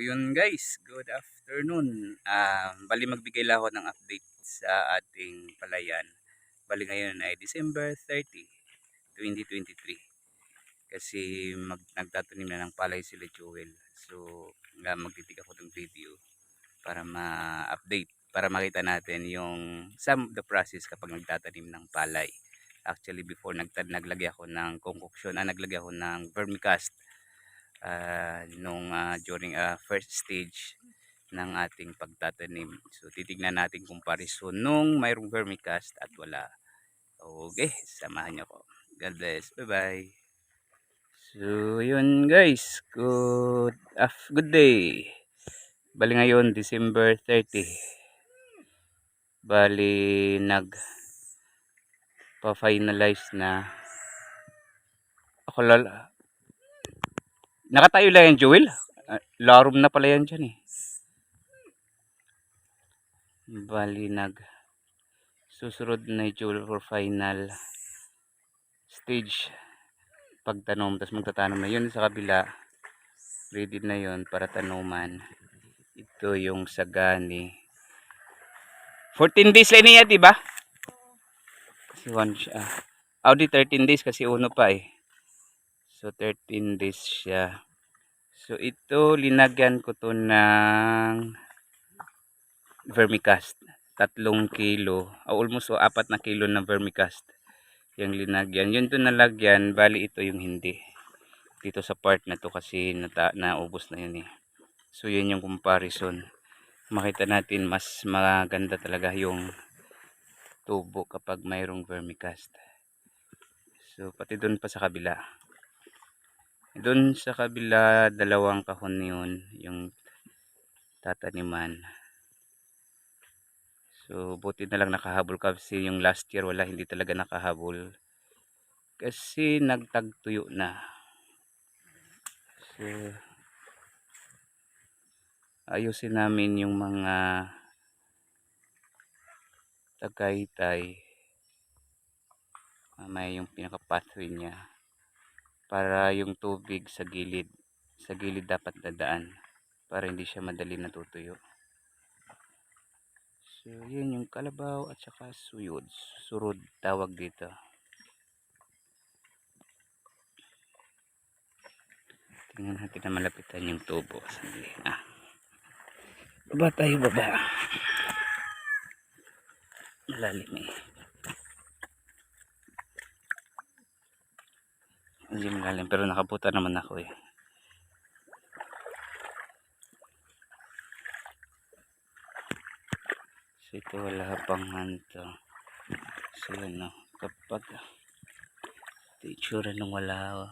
yun guys, good afternoon. Ah, bali magbigay lang ako ng update sa ating palayan. Bali ngayon ay December 30, 2023. Kasi mag, nagtatanim na ng palay sila Joel. So, nga magtitig ako ng video para ma-update, para makita natin yung some of the process kapag nagtatanim ng palay. Actually, before nagtad naglagay ako ng concoction, ah, naglagay ako ng vermicast uh, nung ah, during ah, first stage ng ating pagtatanim. So titignan natin comparison nung mayroong vermicast at wala. Okay, samahan niyo ko. God bless. Bye-bye. So yun guys, good af good day. Bali ngayon December 30. Bali nag pa-finalize na ako lala Nakatayo lang yan, Joel. Ah, Larom na pala yan dyan eh. Bali nag susunod na yung Joel for final stage pagtanom. Tapos magtatanong na yun sa kabila. Ready na yun para tanuman. Ito yung sagani. 14 days lang niya, di ba? Kasi one siya. Audi 13 days kasi uno pa eh. So 13 days siya. So ito linagyan ko to ng vermicast. Tatlong kilo. Uh, almost so, apat na kilo ng vermicast. Yung linagyan. Yun to nalagyan. Bali ito yung hindi. Dito sa part na to kasi nata, naubos na yun eh. So yun yung comparison. Makita natin mas maganda talaga yung tubo kapag mayroong vermicast. So pati doon pa sa kabila. Doon sa kabila, dalawang kahon yun, yung tataniman. So, buti na lang nakahabol kasi yung last year wala, hindi talaga nakahabol. Kasi nagtagtuyo na. So, ayusin namin yung mga tagaytay. Mamaya yung pinaka-pathway niya para yung tubig sa gilid sa gilid dapat dadaan para hindi siya madali natutuyo. So yun yung kalabaw at saka suyod surod tawag dito. Tingnan natin na malapitan yung tubo. Sandali. Ah. Baba tayo baba. Malalim eh Hindi malalim pero nakabuta naman ako eh. So ito wala pang hanto. So yun no. Kapag ito itsura nung wala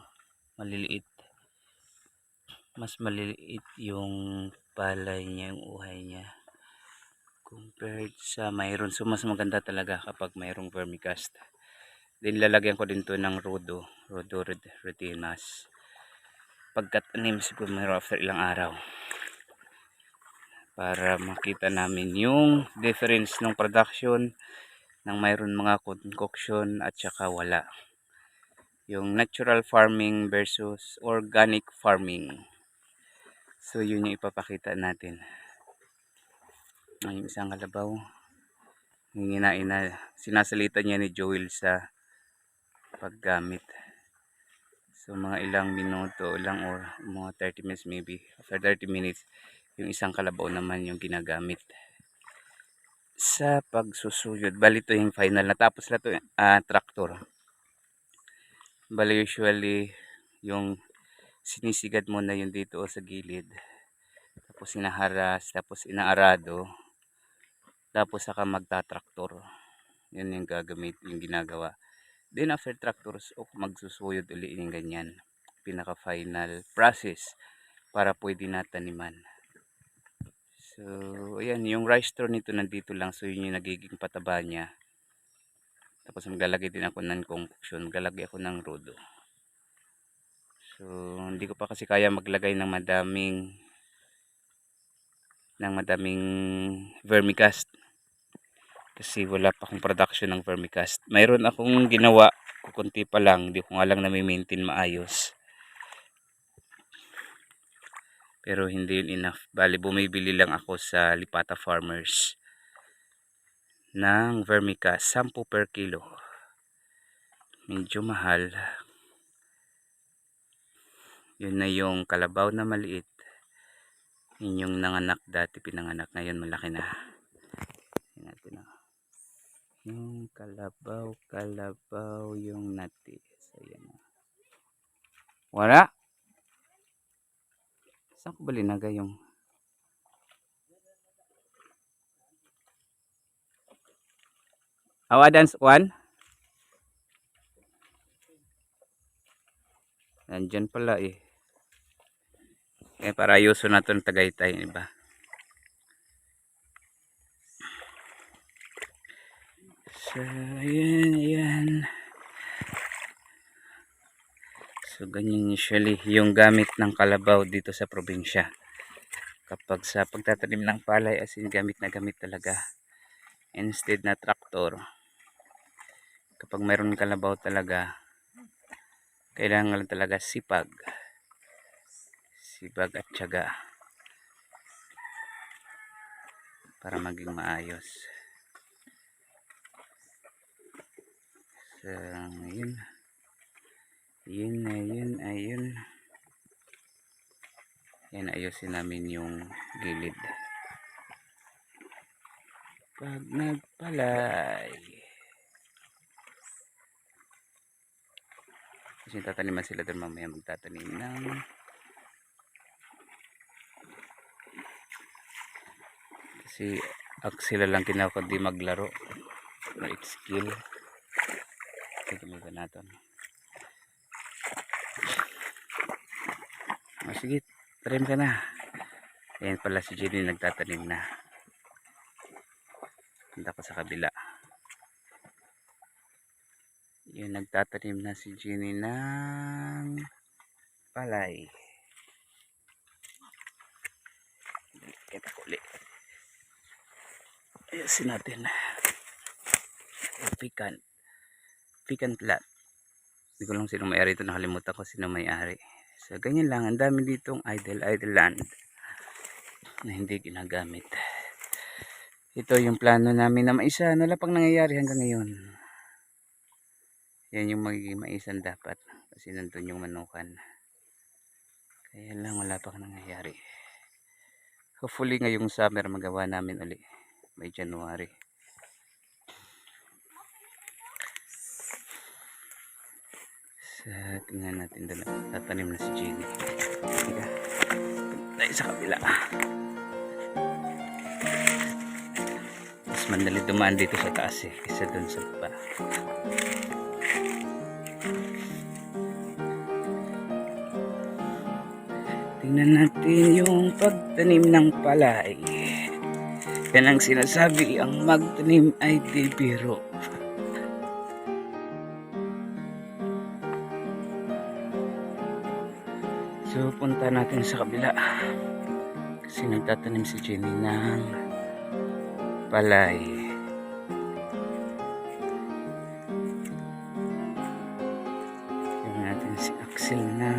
maliliit. Mas maliliit yung palay niya, yung uhay niya. Compared sa mayroon. So mas maganda talaga kapag mayroong vermicast. Then lalagyan ko din to ng rodo, rodo rutinas. Pagkatanim siguro mayroon after ilang araw. Para makita namin yung difference ng production ng mayroon mga concoction at saka wala. Yung natural farming versus organic farming. So yun yung ipapakita natin. Yung isang kalabaw. Hinginain na sinasalita niya ni Joel sa paggamit. So mga ilang minuto lang or mga 30 minutes maybe after 30 minutes yung isang kalabaw naman yung ginagamit. Sa pagsusuyod bali ito yung final natapos na to uh, tractor bali usually yung sinisigad mo na yung dito sa gilid tapos inaharas tapos inaarado tapos saka magta-tractor yun yung gagamit yung ginagawa Then after tractors, o magsusuyod uli yung ganyan. Pinaka final process para pwede na taniman. So, ayan, yung rice straw nito nandito lang. So, yun yung nagiging pataba niya. Tapos maglalagay din ako ng concoction. Maglalagay ako ng rodo. So, hindi ko pa kasi kaya maglagay ng madaming ng madaming vermicast kasi wala pa akong production ng vermicast mayroon akong ginawa kukunti pa lang hindi ko nga lang na-maintain maayos Pero hindi yun enough. Bali, bumibili lang ako sa Lipata Farmers ng vermica 10 per kilo. Medyo mahal. Yun na yung kalabaw na maliit. Yun yung nanganak dati pinanganak. Ngayon malaki na. Yung kalabaw, kalabaw yung nati. So, yan oh. Wala. Saan ko ba yung Awadans 1? Nandyan pala eh. Eh, para ayuso na itong tagaytay, iba. So, ayan, ayan. So, ganyan usually yung gamit ng kalabaw dito sa probinsya. Kapag sa pagtatanim ng palay, as in gamit na gamit talaga. Instead na traktor, kapag mayroon kalabaw talaga, kailangan lang talaga sipag. Sipag at tiyaga. Para maging maayos. So, ayun. Yun, ayun, ayun. Yan, ayusin namin yung gilid. Pag nagpalay. Kasi tataniman sila doon mamaya magtatanim ng kasi sila lang kinakandi maglaro na skill gamitan natin. Oh, sige trim ka na. Ayan pala si Jenny nagtatanim na. Punta ko sa kabila. Yun nagtatanim na si Jenny ng palay. Kita ko ulit. Ayusin natin. Pecan pecan plant hindi ko lang sino may-ari ito nakalimutan ko sino may-ari. So ganyan lang ang dami ditong idle idle land na hindi ginagamit. Ito yung plano namin na maisa wala pang nangyayari hanggang ngayon. Yan yung magiging maisan dapat kasi nandun yung manukan. Kaya lang wala pang nangyayari. Hopefully ngayong summer magawa namin uli. By January sa tingnan natin doon tatanim na si Jenny. Teka, tayo sa kabila. Mas mandali dumaan dito sa taas eh kaysa doon sa baba. Tingnan natin yung pagtanim ng palay. Yan ang sinasabi ang magtanim ay di biro punta natin sa kabila kasi nagtatanim si Jenny ng palay. Tingnan natin si Axel na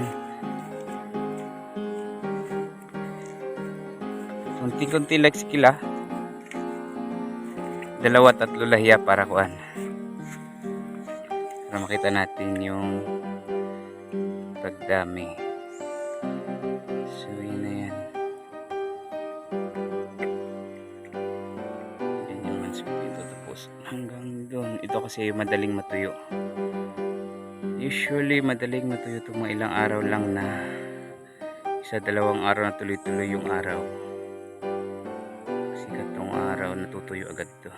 kunti-kunti like sikila. Dalawa tatlo lahiya para kuan. Para makita natin yung pagdami. Ito kasi madaling matuyo. Usually, madaling matuyo itong mga ilang araw lang na isa dalawang araw na tuloy-tuloy yung araw. Kasi katong araw natutuyo agad to.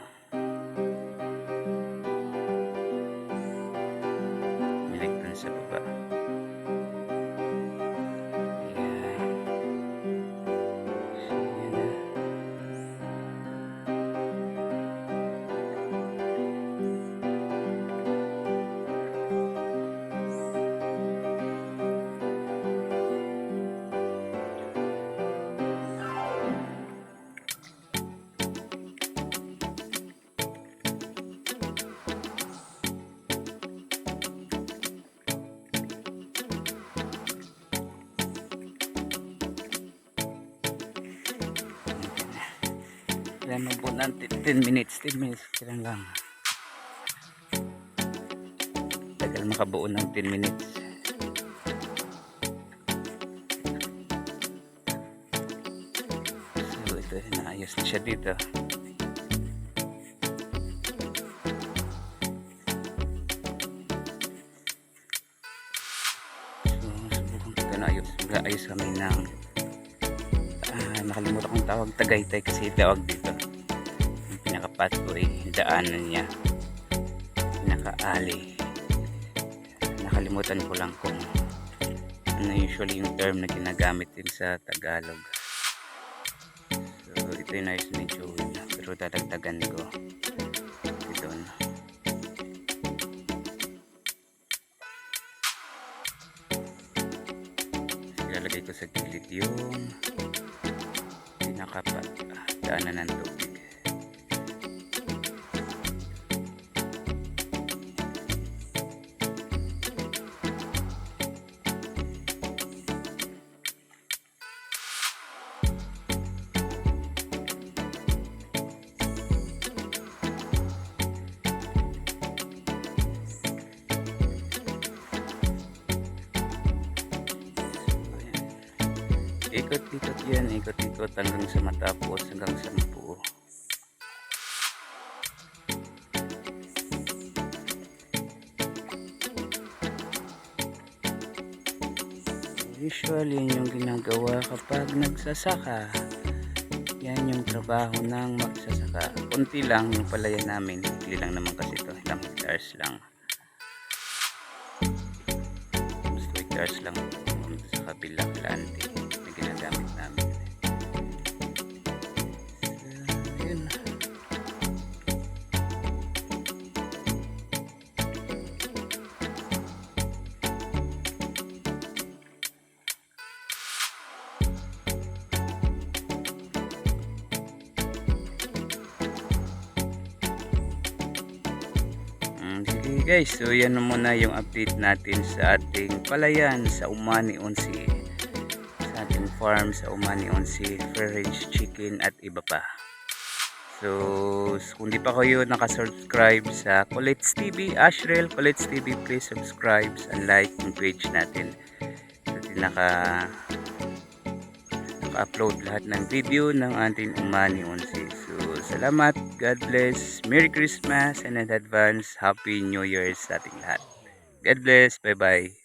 Mabuo ng 10 minutes. 10 minutes. Kailan lang. Tagal makabuo ng 10 minutes. So ito, naayos na siya dito. Ayos. Mag-ayos kami ng ah, nakalimutan kong tawag Tagaytay kasi tawag dito. Pinaka-pathway, daanan niya. Pinaka-alley. Nakalimutan ko lang kung ano usually yung term na ginagamit din sa Tagalog. So, ito yung ayos ni Joey. Pero dadagdagan ko. Ito na. ilalagay ko sa gilid yung pinakapat daanan ng tubig ikot-ikot yan ikot-ikot hanggang sa matapos hanggang sa mabuo. Usually yun yung ginagawa kapag nagsasaka. Yan yung trabaho ng magsasaka. Kunti lang yung palayan namin. Hindi lang naman kasi ito. Ilang hectares lang. Mas 2 hectares lang. Sa kabila kalante Sige guys, so yan na muna yung update natin sa ating palayan sa Umani Onsi. Sa ating farm sa Umani Onsi, free range chicken at iba pa. So, kung di pa kayo nakasubscribe sa Colettes TV, Ashrel Colettes TV, please subscribe and like yung page natin. Kasi naka naka-upload lahat ng video ng ating Umani Onsi. Salamat. God bless. Merry Christmas and in advance, Happy New Year sa ating lahat. God bless. Bye-bye.